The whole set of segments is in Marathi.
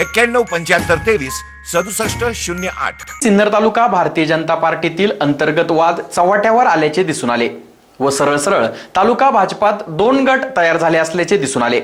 एक्क्याण्णव पंच्याहत्तर तेवीस सदुसष्ट शून्य आठ. सिन्नर तालुका भारतीय जनता पार्टीतील अंतर्गत वाद चव्हाट्यावर आल्याचे दिसून आले व सरळ सरळ तालुका भाजपात दोन गट तयार झाले असल्याचे दिसून आले.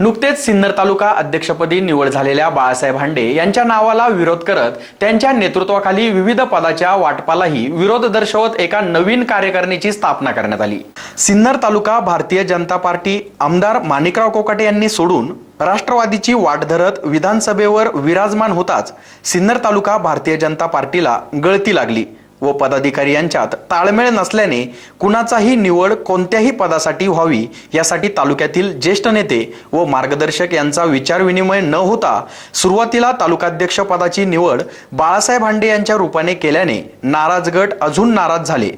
नुकतेच सिन्नर तालुका अध्यक्षपदी निवड झालेल्या बाळासाहेब हांडे यांच्या नावाला विरोध करत त्यांच्या नेतृत्वाखाली विविध पदाच्या वाटपालाही विरोध दर्शवत एका नवीन कार्यकारिणीची स्थापना करण्यात आली. सिन्नर तालुका भारतीय जनता पार्टी आमदार माणिकराव कोकाटे यांनी सोडून राष्ट्रवादीची वाट धरत विधानसभेवर विराजमान होताच सिन्नर तालुका भारतीय जनता पार्टीला गळती लागली. व पदाधिकारी यांच्यात ताळमेळ नसल्याने कुणाचाही निवड कोणत्याही पदासाठी व्हावी यासाठी तालुक्यातील ज्येष्ठ नेते व मार्गदर्शक यांचा विचारविनिमय न होता सुरुवातीला तालुकाध्यक्ष पदाची निवड बाळासाहेब हांडे यांच्या रूपाने केल्याने नाराज गट अजून नाराज झाले.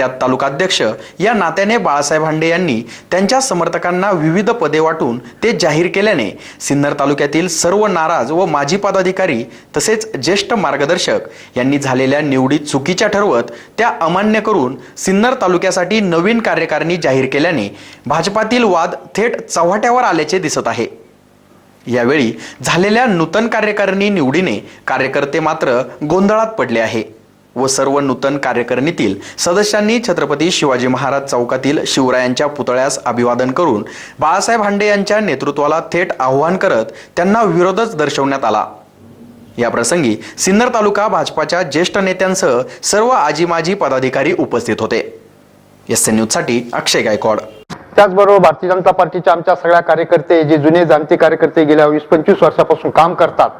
त्यात तालुकाध्यक्ष या नात्याने बाळासाहेब हांडे यांनी त्यांच्या समर्थकांना विविध पदे वाटून ते जाहीर केल्याने सिन्नर तालुक्यातील सर्व नाराज व माजी पदाधिकारी तसेच ज्येष्ठ मार्गदर्शक यांनी झालेल्या निवडी चुकीच्या ठरवत त्या अमान्य करून सिन्नर तालुक्यासाठी नवीन कार्यकारिणी जाहीर केल्याने भाजपातील वाद थेट चव्हाट्यावर आल्याचे दिसत आहे. यावेळी झालेल्या नूतन कार्यकारिणी निवडीने कार्यकर्ते मात्र गोंधळात पडले आहे. व सर्व नूतन कार्यकारिणीतील सदस्यांनी छत्रपती शिवाजी महाराज चौकातील शिवरायांच्या पुतळ्यास अभिवादन करून बाळासाहेब हांडे यांच्या नेतृत्वाला थेट आव्हान करत त्यांना विरोधच दर्शवण्यात आला. या प्रसंगी सिन्नर तालुका भाजपाच्या ज्येष्ठ नेत्यांसह सर्व आजी माजी पदाधिकारी उपस्थित होते. एस एन न्यूजसाठी अक्षय गायकवाड. त्याचबरोबर भारतीय जनता पार्टीच्या आमच्या सगळ्या कार्यकर्ते जे जुने जाणते कार्यकर्ते गेल्या वीस पंचवीस वर्षापासून काम करतात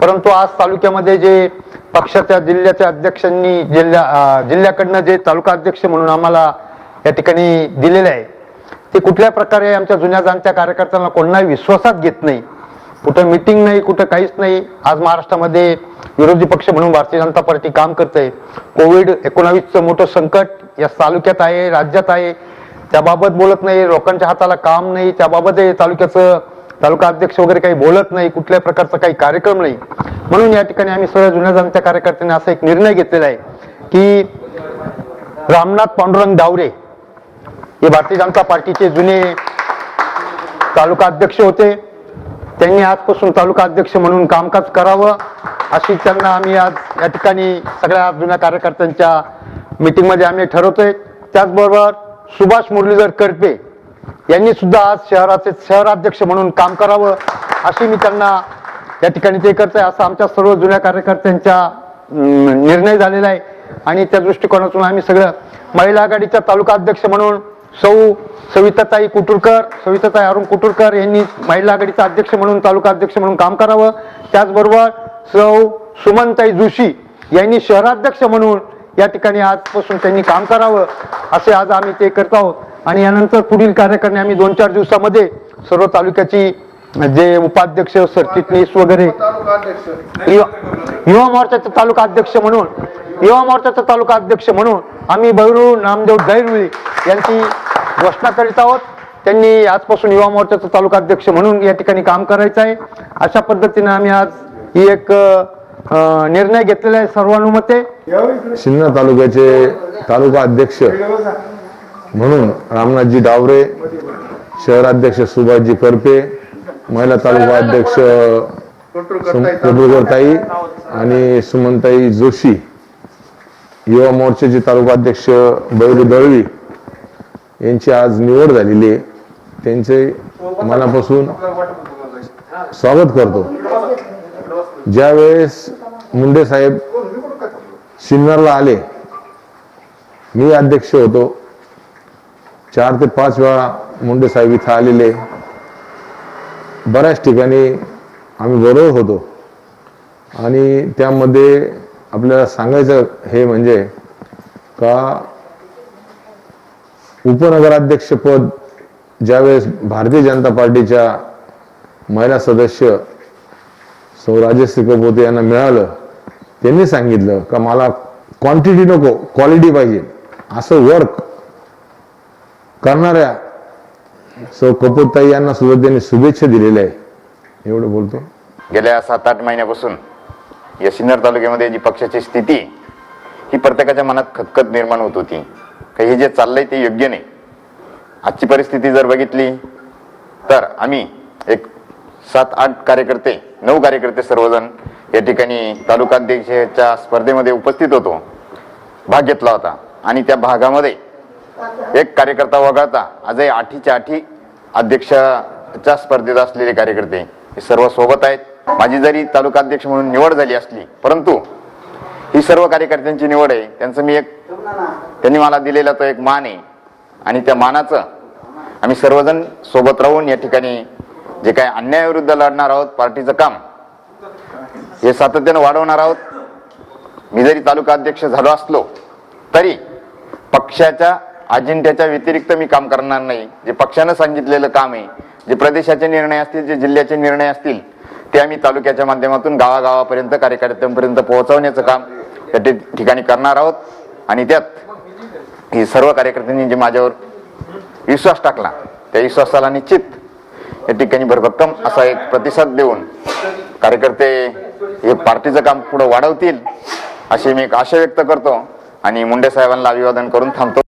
परंतु आज तालुक्यामध्ये जे पक्षाच्या जिल्ह्याच्या अध्यक्षांनी जिल्ह्या जिल्ह्याकडनं जे तालुका अध्यक्ष म्हणून आम्हाला या ठिकाणी दिलेले आहे ते कुठल्या प्रकारे आमच्या जुन्या जाणत्या कार्यकर्त्यांना कोणाही विश्वासात घेत नाही कुठं मिटिंग नाही कुठं काहीच नाही. आज महाराष्ट्रामध्ये विरोधी पक्ष म्हणून भारतीय जनता पार्टी काम करते. कोविड एकोणावीसचं मोठं संकट या तालुक्यात आहे राज्यात आहे. त्याबाबत बोलत नाही लोकांच्या हाताला काम नाही. त्याबाबत तालुक्याचं तालुका अध्यक्ष वगैरे काही बोलत नाही कुठल्याही प्रकारचा काही कार्यक्रम नाही. म्हणून या ठिकाणी आम्ही सगळ्या जुन्या जाणत्या कार्यकर्त्यांनी असा एक निर्णय घेतलेला आहे की रामनाथ पांडुरंग डावरे हे भारतीय जनता पार्टीचे जुने तालुका अध्यक्ष होते. त्यांनी आजपासून तालुका अध्यक्ष म्हणून कामकाज करावं अशी त्यांना आम्ही आज या ठिकाणी सगळ्या जुन्या कार्यकर्त्यांच्या मीटिंगमध्ये आम्ही ठरवतोय. त्याचबरोबर सुभाष मुरलीधर करपे यांनी सुद्धा आज शहराचे शहराध्यक्ष म्हणून काम करावं अशी मी त्यांना या ठिकाणी ते करतोय. असं आमच्या सर्व जुन्या कार्यकर्त्यांच्या निर्णय झालेला आहे. आणि त्या दृष्टिकोनातून आम्ही सगळं महिला आघाडीच्या तालुका अध्यक्ष म्हणून सौ सविताताई कुटुरकर सविताताई अरुण कुटुरकर यांनी महिला आघाडीचा अध्यक्ष म्हणून तालुका अध्यक्ष म्हणून काम करावं. त्याचबरोबर सौ सुमनताई जोशी यांनी शहराध्यक्ष म्हणून या ठिकाणी आजपासून त्यांनी काम करावं असे आज आम्ही ते करत आहोत. आणि यानंतर पुढील कार्यकारणी आम्ही दोन चार दिवसामध्ये सर्व तालुक्याची जे उपाध्यक्ष सरचिटणीस वगैरे युवा युवा मोर्चाचे तालुका अध्यक्ष म्हणून युवा मोर्चाचा तालुका अध्यक्ष म्हणून आम्ही बैरू नामदेव दैरविळी यांची घोषणा करीत आहोत. त्यांनी आजपासून युवा मोर्चाचा तालुका अध्यक्ष म्हणून या ठिकाणी काम करायचं आहे. अशा पद्धतीने आम्ही आज ही एक निर्णय घेतलेला आहे सर्वानुमते. सिन्नर तालुक्याचे तालुका अध्यक्ष म्हणून रामनाथजी डावरे शहराध्यक्ष सुभाषजी करपे महिला तालुका अध्यक्ष ताई आणि सुमनताई जोशी युवा मोर्चाचे तालुका अध्यक्ष बैरू दळवी यांची आज निवड झालेली आहे. त्यांचे मनापासून स्वागत करतो. ज्यावेळेस मुंडे साहेब सिन्नरला आले मी अध्यक्ष होतो. चार ते पाच वेळा मुंडे साहेब इथं आलेले. बऱ्याच ठिकाणी आम्ही बरोबर होतो. आणि त्यामध्ये आपल्याला सांगायचं हे म्हणजे का उपनगराध्यक्षपद ज्यावेळेस भारतीय जनता पार्टीच्या महिला सदस्य सौ राजश्री कपोते यांना मिळालं त्यांनी सांगितलं का मला क्वांटिटी नको क्वालिटी पाहिजे. असं वर्क करणाऱ्या. सौ कपूरताई यांना सुद्धा त्यांनी शुभेच्छा दिलेल्या आहे एवढं बोलतो. गेल्या सात आठ महिन्यापासून या सिन्नर तालुक्यामध्ये जी पक्षाची स्थिती ही प्रत्येकाच्या मनात खतखत निर्माण होत होती. का हे जे चाललंय ते योग्य नाही. आजची परिस्थिती जर बघितली तर आम्ही एक सात आठ कार्यकर्ते नऊ कार्यकर्ते सर्वजण या ठिकाणी तालुकाध्यक्षाच्या स्पर्धेमध्ये उपस्थित होतो. भाग घेतला होता. आणि त्या भागामध्ये एक कार्यकर्ता वगळता आजही आठीच्या आठी अध्यक्षाच्या स्पर्धेत असलेले कार्यकर्ते हे सर्व सोबत आहेत. माझी जरी तालुका अध्यक्ष म्हणून निवड झाली असली परंतु ही सर्व कार्यकर्त्यांची निवड आहे. त्यांचं मी एक त्यांनी मला दिलेला तो एक मान आहे. आणि त्या मानाचं आम्ही सर्वजण सोबत राहून या ठिकाणी जे काही अन्यायाविरुद्ध लढणार आहोत पार्टीचं काम हे सातत्यानं वाढवणार आहोत. मी जरी तालुका अध्यक्ष झालो असलो तरी पक्षाच्या अजिंठ्याच्या व्यतिरिक्त मी काम करणार नाही. जे पक्षानं सांगितलेलं काम आहे जे प्रदेशाचे निर्णय असतील जे जिल्ह्याचे निर्णय असतील ते आम्ही तालुक्याच्या माध्यमातून गावागावापर्यंत कार्यकर्त्यांपर्यंत पोहोचवण्याचं काम त्या ठिकाणी करणार आहोत. आणि त्यात हे सर्व कार्यकर्त्यांनी जे माझ्यावर विश्वास टाकला त्या विश्वासाला निश्चित या ठिकाणी भरभक्कम असा एक प्रतिसाद देऊन कार्यकर्ते हे पार्टीचं काम पुढं वाढवतील अशी मी एक आशा व्यक्त करतो. आणि मुंडे साहेबांना अभिवादन करून थांबतो.